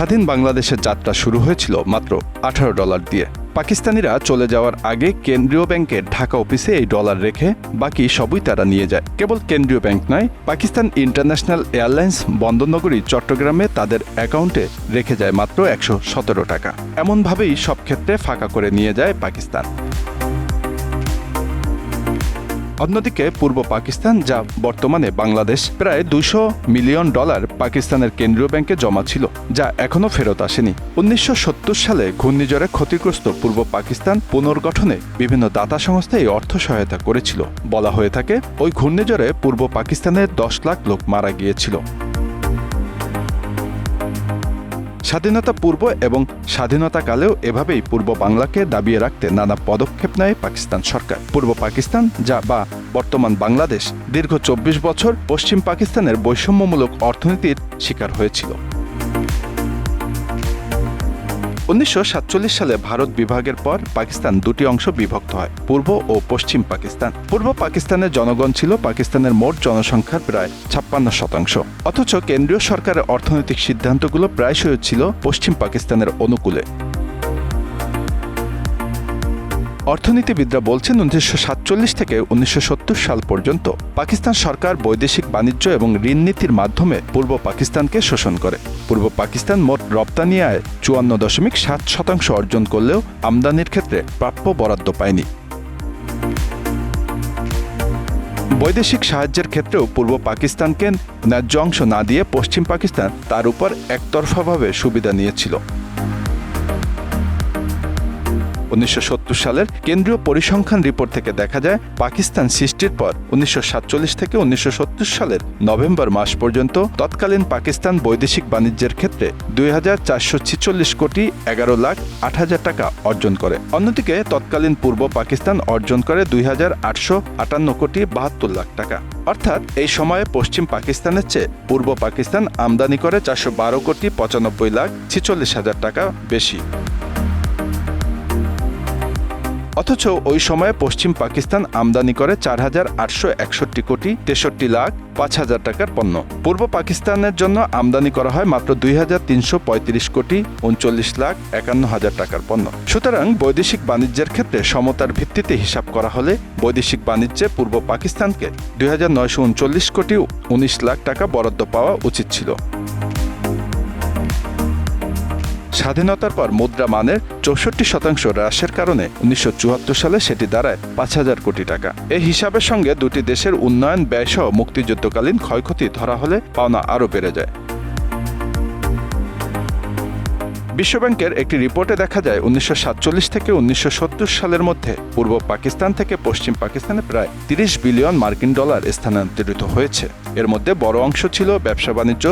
স্বাধীন বাংলাদেশের যাত্রা শুরু হয়েছিল মাত্র আঠারো ডলার দিয়ে। পাকিস্তানিরা চলে যাওয়ার আগে কেন্দ্রীয় ব্যাংকের ঢাকা অফিসে এই ডলার রেখে বাকি সবই তারা নিয়ে যায়। কেবল কেন্দ্রীয় ব্যাংক নয়, পাকিস্তান ইন্টারন্যাশনাল এয়ারলাইন্স বন্দরনগরী, চট্টগ্রামে তাদের অ্যাকাউন্টে রেখে যায় মাত্র একশো সতেরো টাকা। এমনভাবেই সব ক্ষেত্রে ফাঁকা করে নিয়ে যায় পাকিস্তান। অন্যদিকে পূর্ব পাকিস্তান যা বর্তমানে বাংলাদেশ, প্রায় দুশো মিলিয়ন ডলার পাকিস্তানের কেন্দ্রীয় ব্যাংকে জমা ছিল, যা এখনও ফেরত আসেনি। উনিশশো সত্তর সালে ঘূর্ণিঝড়ে ক্ষতিগ্রস্ত পূর্ব পাকিস্তান পুনর্গঠনে বিভিন্ন দাতা সংস্থা এই অর্থ সহায়তা করেছিল। বলা হয়ে থাকে, ওই ঘূর্ণিঝড়ে পূর্ব পাকিস্তানের দশ লাখ লোক মারা গিয়েছিল। স্বাধীনতা পূর্ব এবং স্বাধীনতাকালেও এভাবেই পূর্ব বাংলাকে দাবিয়ে রাখতে নানা পদক্ষেপ নেয় পাকিস্তান সরকার। পূর্ব পাকিস্তান যা বা বর্তমান বাংলাদেশ দীর্ঘ চব্বিশ বছর পশ্চিম পাকিস্তানের বৈষম্যমূলক অর্থনীতির শিকার হয়েছিল। উনিশশো সাতচল্লিশ সালে ভারত বিভাগের পর পাকিস্তান দুটি অংশ বিভক্ত হয়, পূর্ব ও পশ্চিম পাকিস্তান। পূর্ব পাকিস্তানের জনগণ ছিল, পাকিস্তানের মোট জনসংখ্যার প্রায় ছাপ্পান্ন শতাংশ। অথচ কেন্দ্রীয় সরকারের অর্থনৈতিক সিদ্ধান্তগুলো প্রায়শই ছিল পশ্চিম পাকিস্তানের অনুকূলে। অর্থনীতিবিদরা বলছেন উনিশশো সাতচল্লিশ থেকে উনিশশো সত্তর সাল পর্যন্ত পাকিস্তান সরকার বৈদেশিক বাণিজ্য এবং ঋণ নীতির মাধ্যমে পূর্ব পাকিস্তানকে শোষণ করে। পূর্ব পাকিস্তান মোট রপ্তানি আয় চুয়ান্ন দশমিক সাত শতাংশ অর্জন করলেও আমদানির ক্ষেত্রে প্রাপ্য বরাদ্দ পায়নি। বৈদেশিক সাহায্যের ক্ষেত্রেও পূর্ব পাকিস্তানকে ন্যায্য অংশ না দিয়ে পশ্চিম পাকিস্তান তার উপর একতরফাভাবে সুবিধা নিয়েছিল। উনিশশো সত্তর সালের কেন্দ্রীয় পরিসংখ্যান রিপোর্ট থেকে দেখা যায়, পাকিস্তান সৃষ্টির পর উনিশশো সাতচল্লিশ থেকে উনিশশো সত্তর সালের নভেম্বর মাস পর্যন্ত তৎকালীন পাকিস্তান বৈদেশিক বাণিজ্যের ক্ষেত্রে দুই হাজার চারশো ছেচল্লিশ কোটি এগারো লাখ আট হাজার টাকা অর্জন করে। অন্যদিকে তৎকালীন পূর্ব পাকিস্তান অর্জন করে দুই কোটি বাহাত্তর লাখ টাকা। অর্থাৎ এই সময়ে পশ্চিম পাকিস্তানের চেয়ে পূর্ব পাকিস্তান আমদানি করে চারশো বারো কোটি পঁচানব্বই লাখ ছিচল্লিশ হাজার টাকা বেশি। অথচ ওই সময়ে পশ্চিম পাকিস্তান আমদানি করে চার হাজার আটশো একষট্টি কোটি তেষট্টি লাখ পাঁচ হাজার টাকার পণ্য। পূর্ব পাকিস্তানের জন্য আমদানি করা হয় মাত্র দুই হাজার তিনশো পঁয়ত্রিশ কোটি উনচল্লিশ লাখ একান্ন হাজার টাকার পণ্য। সুতরাং বৈদেশিক বাণিজ্যের ক্ষেত্রে সমতার ভিত্তিতে হিসাব করা হলে বৈদেশিক বাণিজ্যে পূর্ব পাকিস্তানকে দুই হাজার নয়শো উনচল্লিশ কোটি উনিশ লাখ টাকা বরাদ্দ পাওয়া উচিত ছিল। স্বাধীনতার পর মুদ্রা মানের চৌষট্টি শতাংশ হ্রাসের কারণে উনিশশো চুয়াত্তর সালে সেটি দাঁড়ায় পাঁচ হাজার কোটি টাকা। এই হিসাবের সঙ্গে দুটি দেশের উন্নয়ন ব্যয়সহ মুক্তিযুদ্ধকালীন ক্ষয়ক্ষতি ধরা হলে পাওনা আরও বেড়ে যায়। বিশ্বব্যাংকের একটি রিপোর্টে দেখা যায়, উনিশশো সাতচল্লিশ থেকে উনিশশো সত্তর সালের মধ্যে পূর্ব পাকিস্তান থেকে পশ্চিম পাকিস্তানে প্রায় তিরিশ বিলিয়ন মার্কিন ডলার স্থানান্তরিত হয়েছে। এর মধ্যে বড় অংশ ছিল ব্যবসা বাণিজ্য,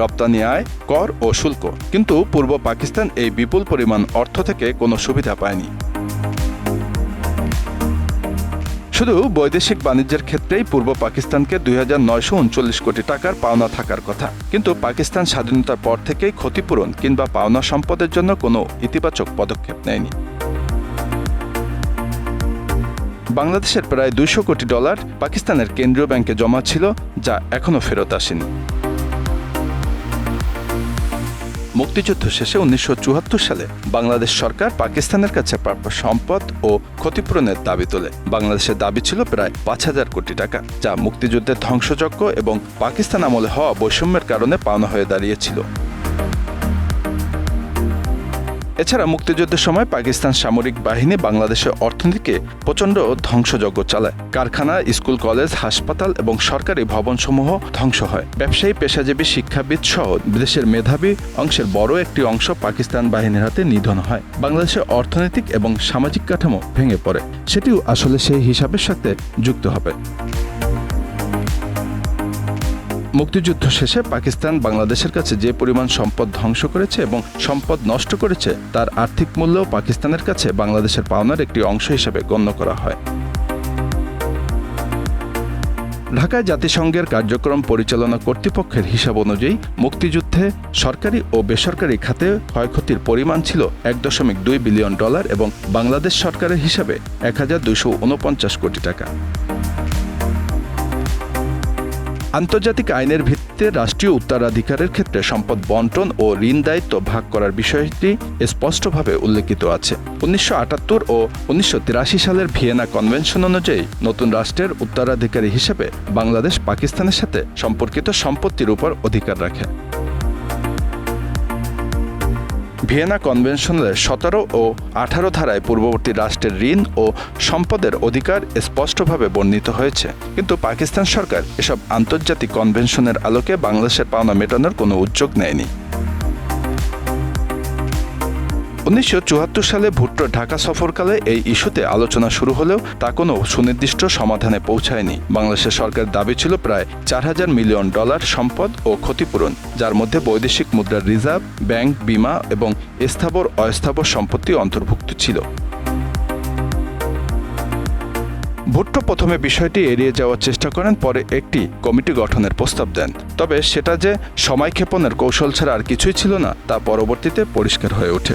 রপ্তানি আয়, কর ও শুল্ক। কিন্তু পূর্ব পাকিস্তান এই বিপুল পরিমাণ অর্থ থেকে কোনো সুবিধা পায়নি। শুধু বৈদেশিক বাণিজ্যের ক্ষেত্রেই পূর্ব পাকিস্তানকে দুই হাজার নয়শো উনচল্লিশ কোটি টাকার পাওনা থাকার কথা। কিন্তু পাকিস্তান স্বাধীনতার পর থেকেই ক্ষতিপূরণ কিংবা পাওনা সম্পদের জন্য কোনো ইতিবাচক পদক্ষেপ নেয়নি। বাংলাদেশের প্রায় দুইশো কোটি ডলার পাকিস্তানের কেন্দ্রীয় ব্যাংকে জমা ছিল, যা এখনও ফেরত আসেনি। মুক্তিযুদ্ধ শেষে উনিশশো চুয়াত্তর সালে বাংলাদেশ সরকার পাকিস্তানের কাছে প্রাপ্য সম্পদ ও ক্ষতিপূরণের দাবি তোলে। বাংলাদেশের দাবি ছিল প্রায় পাঁচ হাজার কোটি টাকা, যা মুক্তিযুদ্ধের ধ্বংসযজ্ঞ এবং পাকিস্তান আমলে হওয়া বৈষম্যের কারণে পাওনা হয়ে দাঁড়িয়েছিল। এছাড়া মুক্তিযুদ্ধের সময় পাকিস্তান সামরিক বাহিনী বাংলাদেশের অর্থনীতিকে প্রচণ্ড ধ্বংসযজ্ঞ চালায়। কারখানা, স্কুল, কলেজ, হাসপাতাল এবং সরকারি ভবনসমূহ ধ্বংস হয়। ব্যবসায়ী, পেশাজীবী, শিক্ষাবিদ সহ দেশের মেধাবী অংশের বড় একটি অংশ পাকিস্তান বাহিনীর হাতে নিধন হয়। বাংলাদেশের অর্থনৈতিক এবং সামাজিক কাঠামো ভেঙে পড়ে। সেটিও আসলে সেই হিসাবের সাথে যুক্ত হবে। মুক্তিযুদ্ধ শেষে পাকিস্তান বাংলাদেশের কাছে যে পরিমাণ সম্পদ ধ্বংস করেছে এবং সম্পদ নষ্ট করেছে, তার আর্থিক মূল্যও পাকিস্তানের কাছে বাংলাদেশের পাওনার একটি অংশ হিসেবে গণ্য করা হয়। ঢাকায় জাতিসংঘের কার্যক্রম পরিচালনা কর্তৃপক্ষের হিসাব অনুযায়ী মুক্তিযুদ্ধে সরকারি ও বেসরকারি খাতে ক্ষয়ক্ষতির পরিমাণ ছিল এক দশমিক দুই বিলিয়ন ডলার এবং বাংলাদেশ সরকারের হিসাবে এক হাজার দুইশো উনপঞ্চাশ কোটি টাকা। আন্তর্জাতিক আইনের ভিত্তিতে রাষ্ট্রীয় উত্তরাধিকারের ক্ষেত্রে সম্পদ বন্টন ও ঋণ দায়িত্ব ভাগ করার বিষয়টি স্পষ্টভাবে উল্লেখিত আছে। উনিশশো আটাত্তর ও উনিশশো তিরাশি সালের ভিয়েনা কনভেনশন অনুযায়ী নতুন রাষ্ট্রের উত্তরাধিকারী হিসেবে বাংলাদেশ পাকিস্তানের সাথে সম্পর্কিত সম্পত্তির উপর অধিকার রাখে। ভিয়েনা কনভেনশনের সতেরো ও আঠারো ধারায় পূর্ববর্তী রাষ্ট্রের ঋণ ও সম্পদের অধিকার স্পষ্টভাবে বর্ণিত হয়েছে। কিন্তু পাকিস্তান সরকার এসব আন্তর্জাতিক কনভেনশনের আলোকে বাংলাদেশের পাওনা মেটানোর কোনো উদ্যোগ নেয়নি। উনিশশো চুয়াত্তর সালে ভুট্টো ঢাকা সফরকালে এই ইস্যুতে আলোচনা শুরু হলেও তা কোনো সুনির্দিষ্ট সমাধানে পৌঁছায়নি। বাংলাদেশের সরকার দাবি ছিল প্রায় চার হাজার মিলিয়ন ডলার সম্পদ ও ক্ষতিপূরণ, যার মধ্যে বৈদেশিক মুদ্রার রিজার্ভ, ব্যাংক, বিমা এবং স্থাবর অস্থাবর সম্পত্তি অন্তর্ভুক্ত ছিল। ভুট্টো প্রথমে বিষয়টি এড়িয়ে যাওয়ার চেষ্টা করেন, পরে একটি কমিটি গঠনের প্রস্তাব দেন। তবে সেটা যে সময়ক্ষেপণের কৌশল ছাড়া আর কিছুই ছিল না, তা পরবর্তীতে পরিষ্কার হয়ে ওঠে।